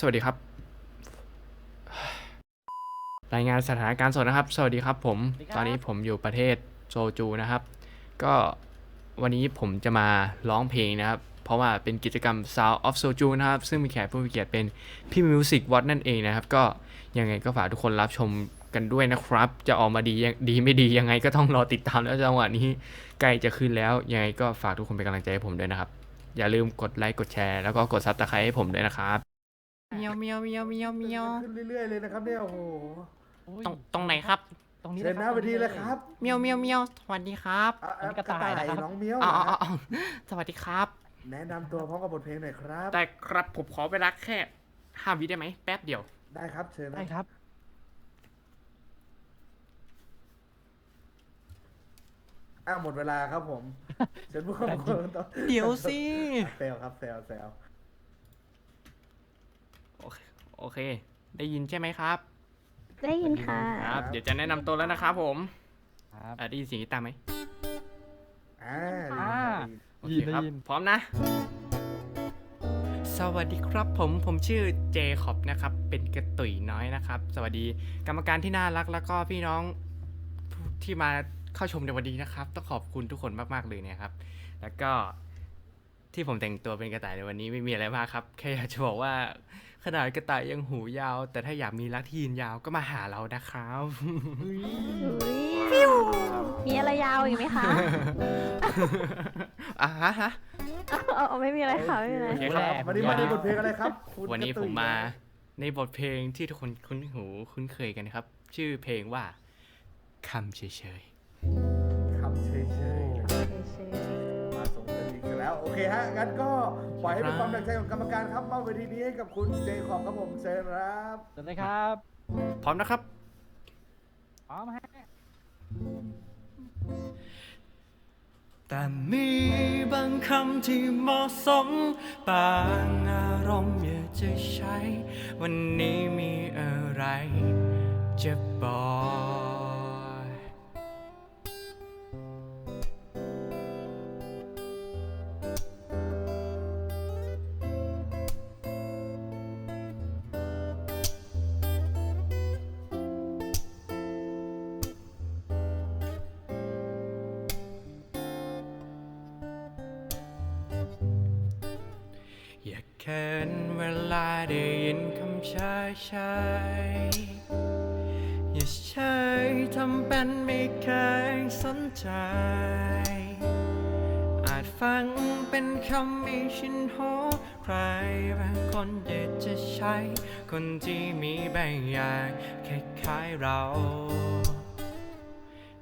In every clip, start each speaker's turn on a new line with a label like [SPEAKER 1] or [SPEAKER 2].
[SPEAKER 1] สวัสดีครับ รายงานสถานการณ์สดนะครับ สวัสดีครับผม
[SPEAKER 2] สวัสดีครับ
[SPEAKER 1] ตอนนี้ผมอยู่ประเทศโซจูนะครับ ก็วันนี้ผมจะมาร้องเพลงนะครับ เพราะว่าเป็นกิจกรรม Sound of Soju นะครับ ซึ่งมีแขกผู้มีเกียรติเป็นพี่มิวสิกวอตนั่นเองนะครับ ก็ยังไงก็ฝากทุกคนรับชมกันด้วยนะครับ จะออกมาดียังดีไม่ดียังไงก็ต้องรอติดตามแล้วจังหวะนี้ใกล้จะขึ้นแล้ว ยังไงก็ฝากทุกคนเป็นกำลังใจให้ผมด้วยนะครับ อย่าลืมกดไลค์กดแชร์แล้วก็กดซับสไครต์ให้ผมด้วยนะครับ เมียวเมียวเมียวเมียวเมียว
[SPEAKER 3] ขึ้นเรื่อยๆเลยนะครับเนี่ยโอ้โห
[SPEAKER 1] ตรงตรงไหนครับ
[SPEAKER 2] ตรงนี้
[SPEAKER 3] เชิญหน้าไปทีเลยครับ
[SPEAKER 1] เมียวเมียวเมียวสวัสดีครับ
[SPEAKER 3] อะ
[SPEAKER 2] อันนี้กระต่ายนะครับ
[SPEAKER 3] น้องเมียว
[SPEAKER 1] อ๋อ
[SPEAKER 3] นะ
[SPEAKER 1] อ๋ออ๋อสวัสดีครับ
[SPEAKER 3] แนะนำตัวพร้อมกับบทเพลงหน่อยครับ
[SPEAKER 1] แต่ครับผมขอเวลาแค่ห้าวิได้ไหมแป๊บเดียว
[SPEAKER 3] ได้ครับเชิญนะ
[SPEAKER 2] ได้ครับ
[SPEAKER 3] อะหมดเวลาครับผมเชิญผู้เข้าประกวดต่อ
[SPEAKER 1] เดี๋ยวสิ
[SPEAKER 3] แซวครับแซวแซว
[SPEAKER 1] โอเคโอเค ได้ยินใช่ไหมครับ
[SPEAKER 4] ได้ยินค่ะ
[SPEAKER 1] ครับ เดี๋ยวจะแนะนำตัวแล้วนะครับผม
[SPEAKER 2] ครับ
[SPEAKER 1] อะได้ยินเสียงกีตาร์ไหม
[SPEAKER 3] อ่า
[SPEAKER 2] อ่า
[SPEAKER 1] โอเคครับ
[SPEAKER 2] ได้ยิน
[SPEAKER 1] พร้อมนะ สวัสดีครับผมผมชื่อเจคอบนะครับ เป็นกระตุยน้อยนะครับ สวัสดีกรรมการที่น่ารักแล้วก็พี่น้องที่มาเข้าชมในวันนี้นะครับ ต้องขอบคุณทุกคนมากๆเลยนะครับ แล้วก็ ที่ผมแต่งตัวเป็นกระต่ายในวันนี้ไม่มีอะไรมากครับ แค่อยากจะบอกว่า ขนาดกระต่ายยังหูยาว แต่ถ้าอยากมีรักที่ยืนยาวก็มาหาเรานะครับ
[SPEAKER 2] อุ้ย
[SPEAKER 4] อุ้ยมีอะไรยาวอีกไหมคะ
[SPEAKER 1] อะฮะฮะ
[SPEAKER 4] เอาเอาไม่มีอะไรค่ะไม่มีอะไร
[SPEAKER 1] โอเค
[SPEAKER 3] ครับวันนี้มาในบทเพลงอะไรครับคุณ
[SPEAKER 1] วันนี้
[SPEAKER 3] กระ
[SPEAKER 1] ผ
[SPEAKER 3] ตุ่
[SPEAKER 1] ม
[SPEAKER 3] ย
[SPEAKER 1] มาในบทเพลงที่ทุกคนคุ้นหูคุ้นเคยกันนะครับ ชื่อเพลงว่าคำเฉย
[SPEAKER 3] ค โอเคฮะงั้นก็ปล่อยให้เป็นความตั้งใจของกรรมการครับมอบเวทีนี้ให้กับคุณเจคอบครับผมเชิญครับ
[SPEAKER 2] สวัสดีครับ
[SPEAKER 1] ๆพร้อมนะครับ
[SPEAKER 2] พร้อมฮะ
[SPEAKER 1] แต่มีบางคำที่เหมาะสมบางอารมณ์อยากจะใช้ วันนี้มีอะไรจะบอก อยากเคินเวลาได้ยินคำชายชายอย่าใช้ทำเป็นไม่เคยสนใจ อาจฟังเป็นคำไม่ชินหูใครบางคนอยากจะใช้ คนที่มีบางอย่างคล้ายๆเรา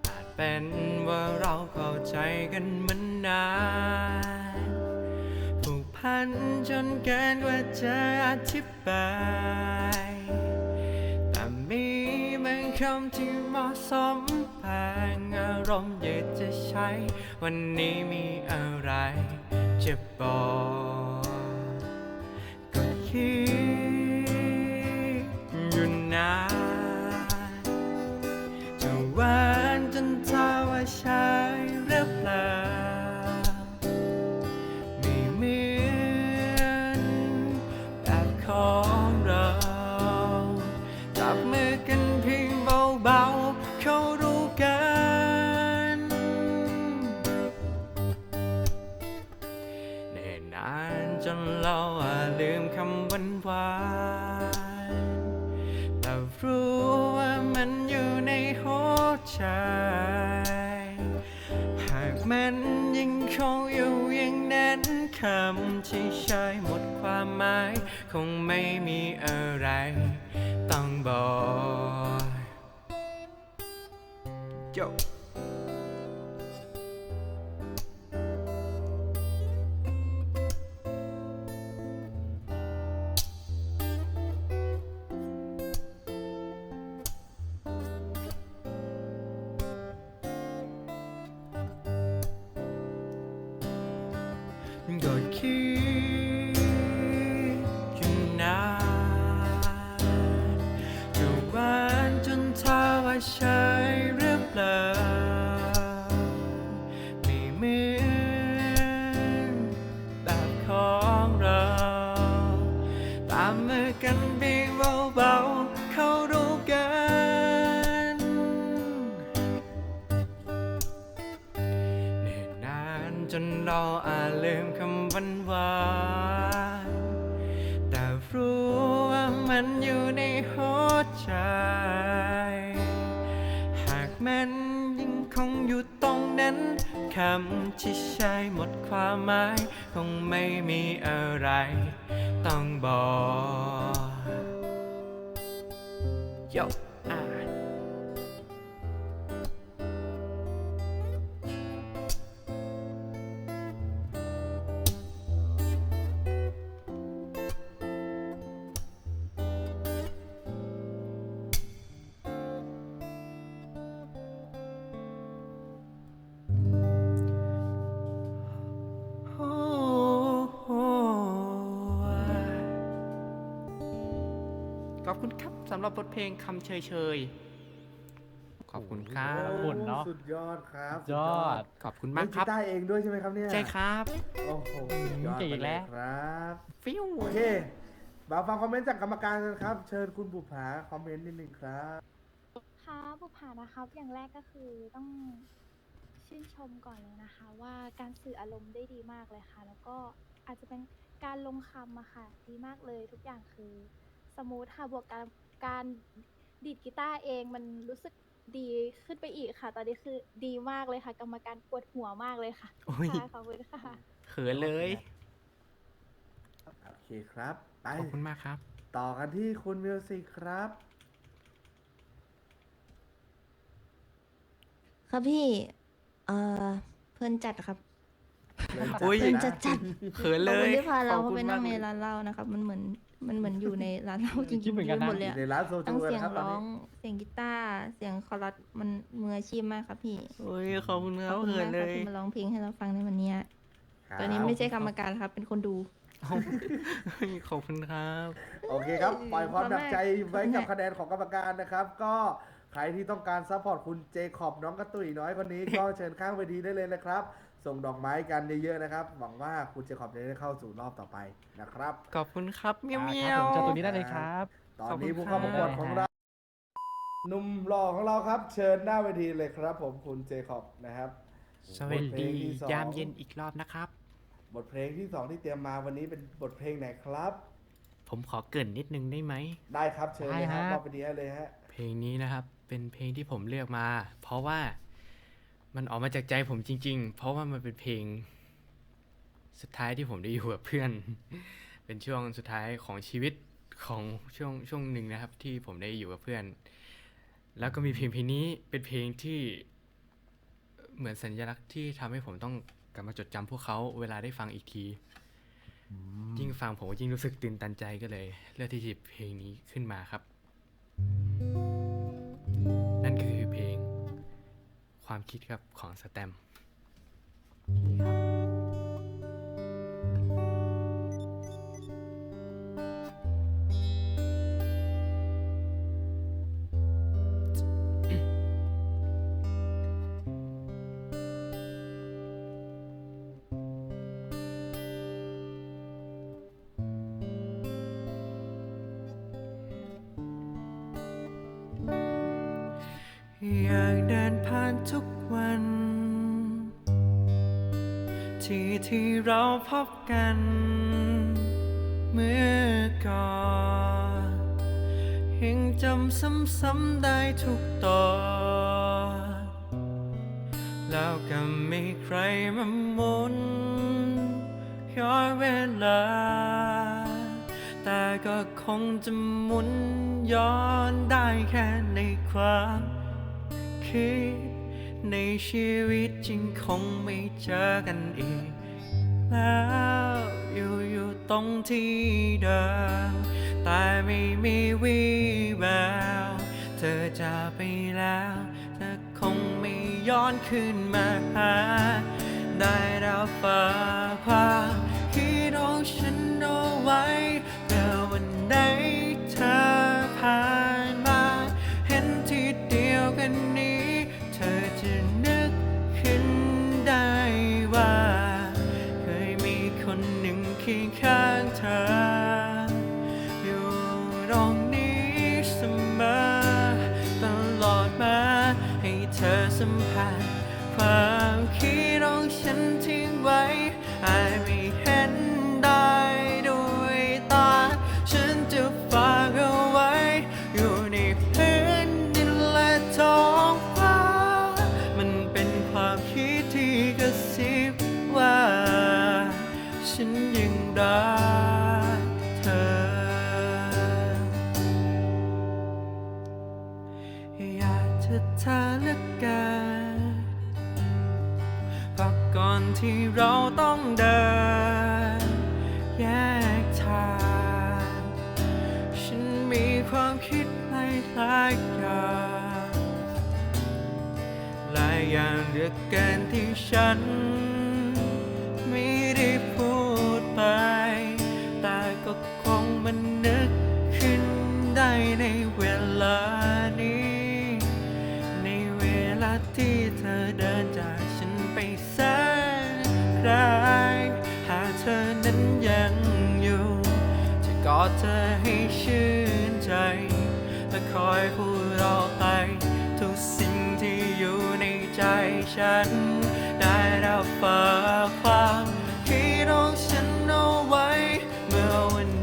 [SPEAKER 1] อาจเป็นว่าเราเข้าใจกันมานาน พันจนเกินกว่าจะอธิบาย แต่มีบางคำที่เหมาะสมบางอารมณ์อยากจะใช้ วันนี้มีอะไรจะบอกก็คิด ใช่หรือเปล่า ไม่เหมือนแบบของเรา ตามมือกันกันเพียงเบาๆเข้ารู้กัน เนิ่นนานจนเราอาจลืมคำวันวานแต่รู้ว่ามันอยู่ในหัวใจ มันยังคงอยู่ตรงนั้นคำที่ใช้หมดความหมาย คงไม่มีอะไร ต้องบอก อบคุณครับสำหรับบทเพลงคำเชยเชยๆขอบคุณครั
[SPEAKER 2] ข
[SPEAKER 1] บ
[SPEAKER 2] อบคุณเนอะ
[SPEAKER 3] สุดยอดครับ
[SPEAKER 2] ยอด
[SPEAKER 1] ขอบคุณ
[SPEAKER 3] เล่
[SPEAKER 1] มาก
[SPEAKER 3] น
[SPEAKER 1] ค
[SPEAKER 3] กี
[SPEAKER 1] รับ
[SPEAKER 3] ตาร์เองด้วยใช่ไหมครับเนี่ย
[SPEAKER 1] ใช่ครับ
[SPEAKER 3] โอ้โหสุดยอด
[SPEAKER 2] เก่งอีกแล้ว
[SPEAKER 3] ไปเยครับ
[SPEAKER 1] ฟิว
[SPEAKER 3] โอเคมาฟังคอมเมนต์จากกรรมการกันครับ เชิญคุณบุภาคอมเมนต์นิดนึงครับ
[SPEAKER 5] ค่ะบุผ่านะครับ อย่างแรกก็คือต้องชื่นชมก่อนเลยนะคะ ว่าการสื่ออารมณ์ได้ดีมากเลยค่ะ แล้วก็อาจจะเป็นการลงคำอะค่ะ ดีมากเลยทุกอย่างคือ สมูทค่ะบวกการการดีดกีตาร์เองมันรู้สึกดีขึ้นไปอีกค่ะ ตอนนี้คือดีมากเลยค่ะ กรรมการปวดหัวมากเลยค่ะ
[SPEAKER 1] โอ้ย
[SPEAKER 5] ค่ะขอบคุณค่ะ
[SPEAKER 1] เขินเลย
[SPEAKER 3] โอเคครับ ไป
[SPEAKER 1] ขอบคุณมากครับ
[SPEAKER 3] ต่อกันที่คุณมิวสิกครับ
[SPEAKER 6] ครับพี่ เอ่อ เพื่อนจัดครับ
[SPEAKER 3] เริ่ม
[SPEAKER 1] อุ๊ย
[SPEAKER 6] เพื่อน
[SPEAKER 3] นะ
[SPEAKER 6] จัดจัด
[SPEAKER 1] เขิน
[SPEAKER 6] ข
[SPEAKER 1] เล
[SPEAKER 6] อบคุณ
[SPEAKER 1] ย
[SPEAKER 6] ที่พาเรา
[SPEAKER 1] ขอบ
[SPEAKER 6] เข้า
[SPEAKER 1] คุณ
[SPEAKER 6] ไปนั่ง
[SPEAKER 1] ม
[SPEAKER 6] ใน
[SPEAKER 1] กลย
[SPEAKER 6] ร้านเหล้านะครับ มันเหมือน มันเหมือนอยู่ในร้านเหล้าจริง
[SPEAKER 2] คิดเหมือนกันนะ
[SPEAKER 6] หมดเลย
[SPEAKER 3] อยู่
[SPEAKER 6] อะ
[SPEAKER 3] ในร้านโซ
[SPEAKER 6] ทั้
[SPEAKER 3] จู
[SPEAKER 6] ง
[SPEAKER 3] กัน
[SPEAKER 6] เสียง
[SPEAKER 3] ครับตอน
[SPEAKER 6] ร้อ
[SPEAKER 3] นี้
[SPEAKER 6] งเสียงกีตาร์เสียงคอรัสมันมืออาชีพมากครับพี่
[SPEAKER 1] โอ้ยขอบคุณค
[SPEAKER 6] ข
[SPEAKER 1] รั
[SPEAKER 6] อ
[SPEAKER 1] บบ
[SPEAKER 6] คุณ
[SPEAKER 1] เขิน
[SPEAKER 6] มาก
[SPEAKER 1] เล
[SPEAKER 6] ครับ
[SPEAKER 1] ย
[SPEAKER 6] ที่มาร้องเพลงให้เราฟังในวันเนี้ย
[SPEAKER 3] ครับ
[SPEAKER 6] ตอนนี้ไม่ใช่กรรมการครับ เป็นคนดู
[SPEAKER 1] ขอบคุณครับ
[SPEAKER 3] โอเคครับ ปล่อยความ
[SPEAKER 6] ขอบ
[SPEAKER 3] ห
[SPEAKER 6] คุณ
[SPEAKER 3] นักใจไว้
[SPEAKER 6] มาก
[SPEAKER 3] กับคะแนนของกรรมการนะครับ ก็ใครที่ต้องการซัพพอร์ตคุณเจคอบน้องกระตุยน้อยคนนี้ ก็เชิญข้างเวทีได้เลยนะครับ ส่งดอกไม้กันเยอะๆนะครับ หวังว่าคุณเจคอบจะได้เข้าสู่รอบต่อไปนะครับ
[SPEAKER 1] ขอบคุณครับเมียว
[SPEAKER 2] อ่า
[SPEAKER 1] เมี
[SPEAKER 2] ค
[SPEAKER 1] ย
[SPEAKER 2] รับ
[SPEAKER 1] ว
[SPEAKER 2] ผมเจอตัวนี้ได้เลยครับ
[SPEAKER 3] ตอน
[SPEAKER 1] ขอบคุณ
[SPEAKER 3] นี้ผู้เข้าประกวด
[SPEAKER 2] ครับ
[SPEAKER 3] ของเราหนุ่มหล่อของเราครับ เชิญหน้าเวทีเลยครับ ผมคุณเจคอบนะครับ
[SPEAKER 1] สวัส
[SPEAKER 3] บทเพล
[SPEAKER 1] ดี
[SPEAKER 3] งที่สอง
[SPEAKER 1] ยามเย็นอีกรอบนะครับ
[SPEAKER 3] บทเพลงที่สองที่เตรียมมาวันนี้เป็นบทเพลงไหนครับ
[SPEAKER 1] ผมขอเกรินนิดนึงได้ไหม
[SPEAKER 3] ได้ครับเชิญเลยครับ
[SPEAKER 2] ได้ฮะ
[SPEAKER 3] มอบไปดีให้เลยฮะ
[SPEAKER 1] เพลงนี้นะครับ เป็นเพลงที่ผมเลือกมา เพราะว่า มันออกมาจากใจผมจริง ๆ เพราะว่ามันเป็นเพลง สุดท้ายที่ผมได้อยู่กับเพื่อน เป็นช่วงสุดท้ายของชีวิตของช่วงช่วงหนึ่งนะครับ ที่ผมได้อยู่กับเพื่อน แล้วก็มีเพลงเพลงนี้เป็นเพลงที่เหมือนสัญลักษณ์ที่ทำให้ผมต้องกลับมาจดจำพวกเขาเวลาได้ฟังอีกที ยิ่งฟังผมก็ยิ่งรู้สึกตื่นตันใจก็เลย เลือกที่จะหยิบเพลงนี้ขึ้นมาครับ ความคิดครับของสแตม ที่เราพบกัน เมื่อก่อนยังจำซ้ำๆได้ทุกตอนแล้วก็ไม่ใครมาหมุนย้อนเวลา แต่ก็คงจะหมุนย้อนได้แค่ในความคิดในชีวิตจริงคงไม่เจอกันอีก แล้วอยู่อยู่ตรงที่เดิมแต่ไม่มีวี่แวว เธอจะไปแล้ว เธอคงไม่ย้อนขึ้นมาหา ได้รับฝากความคิดของฉันเอาไว้เมื่อวันใดเธอผ่านมา เธอเหลือเกินพราะก่อนที่เราต้องเดิน แยกทาง ฉันมีความคิดหลายหลายๆอย่างหลายอย่างเหลือเกินที่ฉัน ไม่ได้พูดไป แต่ก็คงมันนึกขึ้นได้ในเวลานี้ ที่เธอเดินจากฉันไปแสนไกลหากเธอนั้นยังอยู่ จะกอดเธอให้ชื่นใจ และคอยพูดออกไป ทุกสิ่งที่อยู่ในใจฉัน ได้รับฝากความคิดของฉันเอาไว้ เมื่อวัน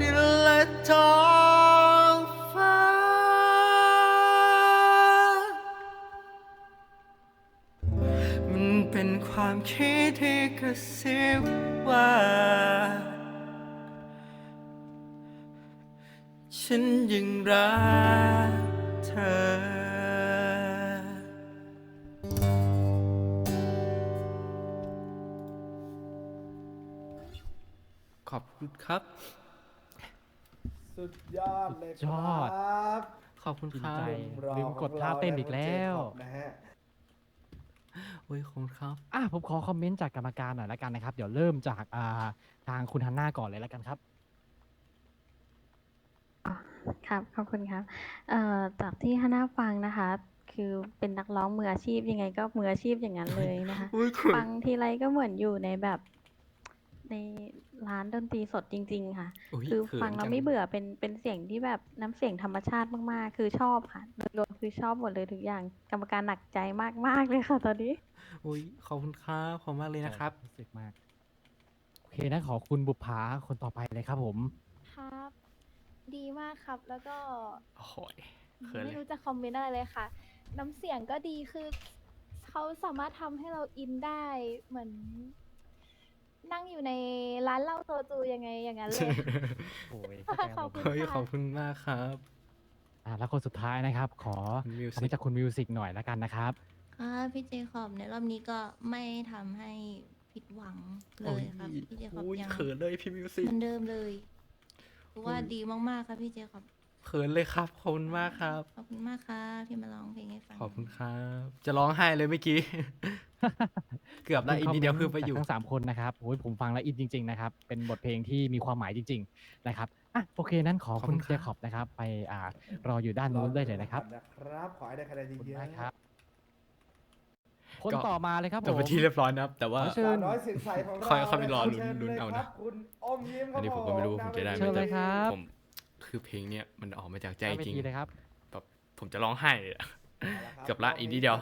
[SPEAKER 1] ดินและท้องฟ้า มันเป็นความคิดที่กระซิบว่า ฉันยังรักเธอขอบคุณครับ
[SPEAKER 3] สุดยอดเลยค
[SPEAKER 2] ยอด
[SPEAKER 3] รับ
[SPEAKER 1] ขอบคุณ
[SPEAKER 2] จริง
[SPEAKER 1] ครับ
[SPEAKER 2] ใจ
[SPEAKER 3] รอ
[SPEAKER 2] ลืมกดท่าเต้นอีกแล้ว
[SPEAKER 3] ของเรานะฮะ
[SPEAKER 1] โอ้ยขอบคุณครับ
[SPEAKER 2] อะผมขอคอมเมนต์จากกรรมการหน่อยแล้วกันนะครับ เดี๋ยวเริ่มจากอ่าทางคุณฮันน่าก่อนเลยแล้วกันครับ
[SPEAKER 4] ครับ ขอบคุณครับเอ่อจากที่ฮาน่าฟังนะคะ คือเป็นนักร้องมืออาชีพยังไงก็มืออาชีพอย่างนั้นเลยนะคะ
[SPEAKER 1] อุ้ยคุณ
[SPEAKER 4] ฟังทีไรก็เหมือนอยู่ในแบบ ในร้านดนตรีสดจริง ๆ ค่ะ
[SPEAKER 1] อุ๊ย
[SPEAKER 4] คือ
[SPEAKER 1] เขิน
[SPEAKER 4] ฟังแล้ว
[SPEAKER 1] จั
[SPEAKER 4] ไม่เบื่อเป็นเป็นเสียงที่แบบน้ำเสียงธรรมชาติมากๆ คือชอบค่ะโดยรวมคือชอบหมดเลยทุกอย่างกรรมการหนักใจมากๆเลยค่ะตอนนี้
[SPEAKER 1] อุ้ยขอบคุณครับขอบคุณมากเลยนะครับ
[SPEAKER 2] รู้สึกมาก โอเคนะขอคุณบุปผาคนต่อไปเลยครับผม
[SPEAKER 5] ครับ ดีมากครับแล้วก็
[SPEAKER 1] โอ้โหยเขิน
[SPEAKER 5] ไม่
[SPEAKER 1] เลย
[SPEAKER 5] รู้จะคอมเมนต์อะไรเลยค่ะ น้ำเสียงก็ดีคือเขาสามารถทำให้เราอินได้เหมือน นั่งอยู่ในร้านเหล้าโซจูยังไงอย่างนั้นเลย
[SPEAKER 2] โอ้ยเข้าใจ
[SPEAKER 5] ข
[SPEAKER 2] อาร
[SPEAKER 5] อบ
[SPEAKER 2] มณ์
[SPEAKER 5] คุณ
[SPEAKER 1] เฮ้ย
[SPEAKER 5] ค่ะ
[SPEAKER 1] ขอบคุณมากครับ
[SPEAKER 2] อะแล้วคนสุดท้ายนะครับ ขอ
[SPEAKER 1] คุณมิว
[SPEAKER 2] คอม
[SPEAKER 1] สิ
[SPEAKER 2] เมนต์จากคุณมิวสิกหน่อยแล้วกันนะครับ
[SPEAKER 6] ค่ะพี่เจคอบในรอบนี้ก็ไม่ทำให้ผิดหวังเลยครับ พี่เจคอบ
[SPEAKER 1] อุ้ย
[SPEAKER 6] ยัง
[SPEAKER 1] เขินเลยพี่มิวสิ
[SPEAKER 6] เหมือนเดิมเลยถือว่าดีมากๆครับพี่เจคอบ
[SPEAKER 1] เขินเลยครับขอบคุณมากครับ
[SPEAKER 6] ขอบคุณมากครับที่มาร้องเพลงให้ฟัง
[SPEAKER 1] ขอบคุณครับ จะร้องไห้เลยเมื่อกี้ เกือบแล้วอีกนิเดียวพื่อไปอยู่
[SPEAKER 2] ทั้งสามคนนะครับโอ้ยผมฟังแล้วอินจริง ๆ นะครับ เป็นบทเพลงที่มีความหมายจริง ๆ นะครับอะโอเคนั้นขอคุ
[SPEAKER 1] ณ
[SPEAKER 2] เจคอบนะครับ ไปอ่ารออยู่ด้านนู้นได้เลยนะครับ
[SPEAKER 3] ครับ ขอให้ได้คะแนนเย
[SPEAKER 2] ขอบคุณะครับคนต่อมาเลยครับผม
[SPEAKER 1] จบไปที่เรียบร้อยนะครับ แต่ว่า
[SPEAKER 2] เชิญ
[SPEAKER 3] น้อยสินใสของเรา
[SPEAKER 1] ค่อยไปรอลุ้น
[SPEAKER 3] เอา
[SPEAKER 1] นะ
[SPEAKER 3] รับคุณอมยิ้มครั
[SPEAKER 1] อันนี้ผมก็ไม่รู้ผมจะได้ไหม
[SPEAKER 2] เชิญ
[SPEAKER 1] แต่เล
[SPEAKER 2] ยครับ
[SPEAKER 1] ผม คือเพลงเนี้ยมันออกมาจากใจจริง
[SPEAKER 2] เลยครับ
[SPEAKER 1] แบบผมจะร้องไห้เลย
[SPEAKER 3] เกื
[SPEAKER 1] อบละอินนี้เดียว